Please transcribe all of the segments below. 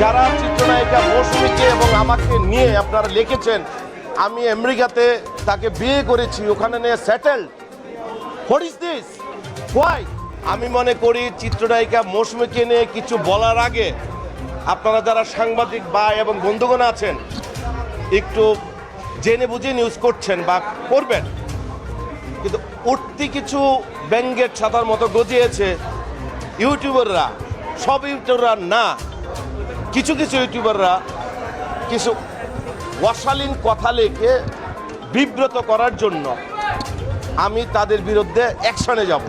যারা চিত্রনায়িকা মৌসুমীকে এবং আমাকে নিয়ে আপনারা লিখেছেন, আমি আমেরিকাতে তাকে বিয়ে করেছি, ওখানে নিয়ে settle what is this why আমি মনে করি চিত্রনায়িকা মৌসুমীকে নিয়ে কিছু বলার আগে আপনারা যারা সাংবাদিক বা এবং বন্ধুগণ আছেন, একটু জেনে বুঝে নিউজ করছেন বা করবেন। কিন্তু উঠতি কিছু ব্যঙ্গের ছাতার মতো গজিয়েছে ইউটিউবাররা সব ইউটিউবাররা না। কিছু কিছু ইউটিউবাররা কিছু অশালীন কথা লেখে বিব্রত করার জন্য আমি তাদের বিরুদ্ধে অ্যাকশনে যাব।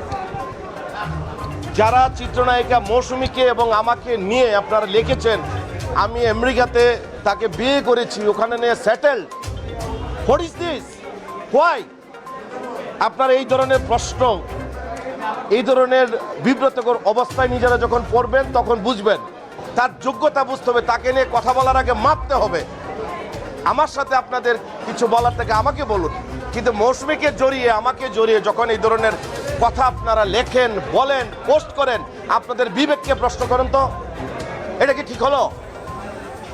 যারা চিত্রনায়িকা মৌসুমীকে এবং আমাকে নিয়ে আপনারা লিখেছেন, আমি আমেরিকাতে তাকে বিয়ে করেছি, ওখানে নিয়ে settle what is this why আপনার এই ধরনের প্রশ্ন, এই ধরনের বিব্রতকর অবস্থায় নিজেরা যখন পড়বেন, তখন বুঝবেন। তার যোগ্যতা বুঝতে হবে, তাকে নিয়ে কথা বলার আগে মাপতে হবে। আমার সাথে আপনাদের কিছু বলার থেকে আমাকে বলুন, কিন্তু মৌসুমীকে জড়িয়ে, আমাকে জড়িয়ে যখন এই ধরনের কথা আপনারা লেখেন, বলেন, পোস্ট করেন, আপনাদের বিবেককে প্রশ্ন করেন তো? এটা কি ঠিক হলো?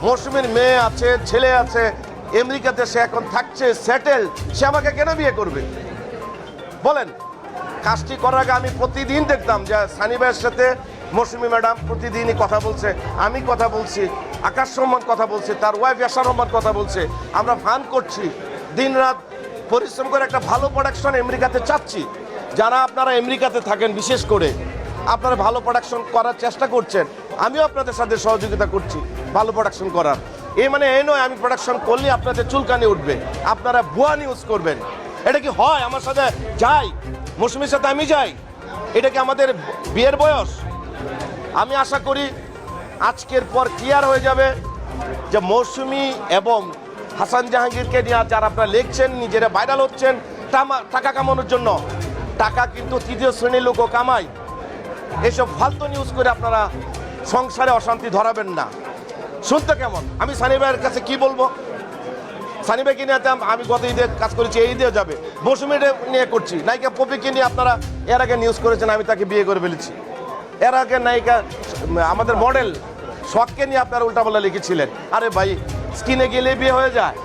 মৌসুমীর মেয়ে আছে, ছেলে আছে, আমেরিকাতে সে এখন থাকছে, সেটেল, সে আমাকে কেন বিয়ে করবে? বলেন, কাজটি করার আগে আমি প্রতিদিন দেখতাম যে সানি ভাইয়ের সাথে মৌসুমী ম্যাডাম প্রতিদিনই কথা বলছে, আমি কথা বলছি, আকাশ রহমান কথা বলছে, তার ওয়াইফ ইয়াসার রহমান কথা বলছে, আমরা ফান করছি, দিনরাত পরিশ্রম করে একটা ভালো প্রোডাকশন আমেরিকাতে চাচ্ছি। যারা আপনারা আমেরিকাতে থাকেন, বিশেষ করে আপনারা ভালো প্রোডাকশন করার চেষ্টা করছেন, আমিও আপনাদের সাথে সহযোগিতা করছি, ভালো প্রোডাকশন করার। এই মানে এই নয়, আমি প্রোডাকশন করলে আপনাদের চুলকানি উঠবে, আপনারা ভুয়া নিউজ করবেন। এটা কি হয়? আমার সাথে যাই মৌসুমীর সাথে আমি যাই? এটা কি আমাদের বিয়ের বয়স? আমি আশা করি আজকের পর ক্লিয়ার হয়ে যাবে যে মৌসুমি এবং হাসান জাহাঙ্গীরকে নিয়ে যারা আপনারা লিখছেন, নিজেরা ভাইরাল হচ্ছেন টাকা কামানোর জন্য। টাকা কিন্তু তৃতীয় শ্রেণির লোকও কামায়। এসব ফালতু নিউজ করে আপনারা সংসারে অশান্তি ধরাবেন না। শুনতে কেমন? আমি সানি ভাইয়ের কাছে কি বলব? সানি ভাইকে নিয়ে আমি গত ঈদে কাজ করেছি, এই ঈদেও যাবে। মৌসুমি নিয়ে করছি। নায়িকা পপিকে নিয়ে আপনারা এর আগে নিউজ করেছেন, আমি তাকে বিয়ে করে ফেলেছি। এর আগে নায়িকা, আমাদের মডেল শখকে নিয়ে আপনারা উল্টাপাল্টা লিখেছিলেন। আরে ভাই, স্কিনে গেলে বিয়ে হয়ে যায়।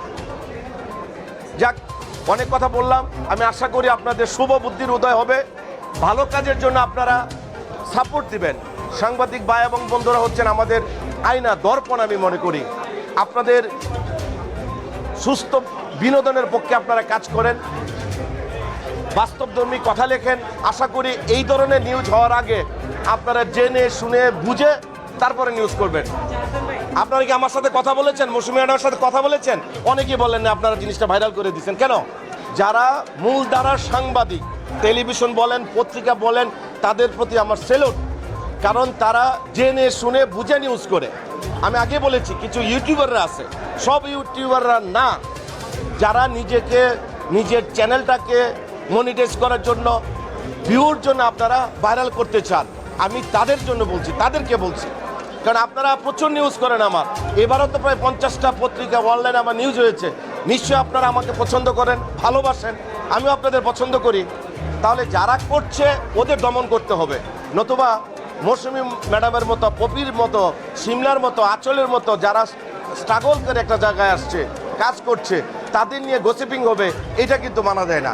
যাক, অনেক কথা বললাম। আমি আশা করি আপনাদের শুভ বুদ্ধির উদয় হবে। ভালো কাজের জন্য আপনারা সাপোর্ট দিবেন। সাংবাদিক ভাই এবং বন্ধুরা হচ্ছেন আমাদের আয়না দর্পণ, আমি মনে করি। আপনাদের সুস্থ বিনোদনের পক্ষে আপনারা কাজ করেন। বাস্তবধর্মী কথা লেখেন। আশা করি এই ধরনের নিউজ হওয়ার আগে আপনারা জেনে, শুনে, বুঝে তারপরে নিউজ করবেন। আপনারা কি আমার সাথে কথা বলেছেন? মৌসুমী ম্যাডামের সাথে কথা বলেছেন? অনেকেই বলেন না, আপনারা জিনিসটা ভাইরাল করে দিচ্ছেন কেন? যারা মূল ধারার সাংবাদিক টেলিভিশন বলেন, পত্রিকা বলেন, তাদের প্রতি আমার সেলুট কারণ তারা জেনে, শুনে, বুঝে নিউজ করে। আমি আগে বলেছি, কিছু ইউটিউবাররা আছে। সব ইউটিউবাররা না। যারা নিজেকে, নিজের চ্যানেলটাকে মনিটাইজ করার জন্য ভিউর জন্য আপনারা ভাইরাল করতে চান। আমি তাদের জন্য বলছি, তাদেরকে বলছি। কারণ আপনারা প্রচুর নিউজ করেন আমার। এবারও তো প্রায় পঞ্চাশটা পত্রিকা অনলাইনে আমার নিউজ হয়েছে। নিশ্চয়ই আপনারা আমাকে পছন্দ করেন, ভালোবাসেন, আমিও আপনাদের পছন্দ করি। তাহলে যারা করছে, ওদের দমন করতে হবে। নতুবা মৌসুমি ম্যাডামের মতো, পপির মতো, সিমলার মতো, আঁচলের মতো, যারা স্ট্রাগল করে একটা জায়গায় আসছে, কাজ করছে, তাদের নিয়ে গসিপিং হবে, এটা কিন্তু মানা যায় না।